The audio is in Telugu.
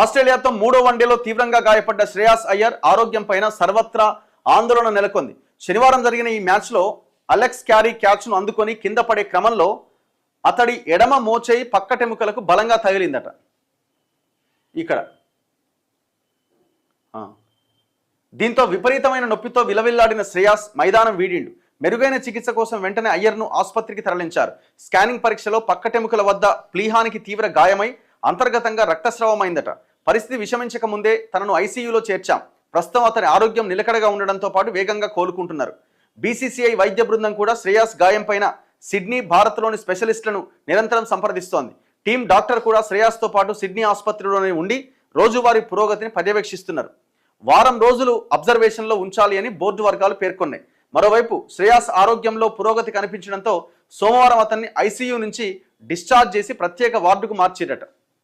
ఆస్ట్రేలియాతో మూడో వన్డేలో తీవ్రంగా గాయపడ్డ శ్రేయాస్ అయ్యర్ ఆరోగ్యం పైన సర్వత్రా ఆందోళన నెలకొంది. శనివారం జరిగిన ఈ మ్యాచ్లో అలెక్స్ క్యారీ క్యాచ్ను అందుకొని కింద పడే క్రమంలో అతడి ఎడమ మోచేయి పక్కటెముకలకు బలంగా తగిలిందట. ఇక్కడ. దీంతో విపరీతమైన నొప్పితో విలవిల్లాడిన శ్రేయాస్ మైదానం వీడిండు. మెరుగైన చికిత్స కోసం వెంటనే అయ్యర్ను ఆసుపత్రికి తరలించారు. స్కానింగ్ పరీక్షలో పక్కటెముకల వద్ద ప్లీహానికి తీవ్ర గాయమై అంతర్గతంగా రక్తస్రావమైందట. పరిస్థితి విషమించక ముందే తనను ఐసీయూలో చేర్చాం. ప్రస్తుతం అతని ఆరోగ్యం నిలకడగా ఉండడంతో పాటు వేగంగా కోలుకుంటున్నారు. బీసీసీఐ వైద్య బృందం కూడా శ్రేయాస్ గాయం పైన సిడ్నీ భారత్లోని స్పెషలిస్టులను నిరంతరం సంప్రదిస్తోంది. టీం డాక్టర్ కూడా శ్రేయాస్తో పాటు సిడ్నీ ఆసుపత్రిలోనే ఉండి రోజువారీ పురోగతిని పర్యవేక్షిస్తున్నారు. వారం రోజులు అబ్జర్వేషన్లో ఉంచాలి అని బోర్డు వర్గాలు పేర్కొన్నాయి. మరోవైపు శ్రేయాస్ ఆరోగ్యంలో పురోగతి కనిపించడంతో సోమవారం అతన్ని ఐసీయూ నుంచి డిశ్చార్జ్ చేసి ప్రత్యేక వార్డుకు మార్చిరట.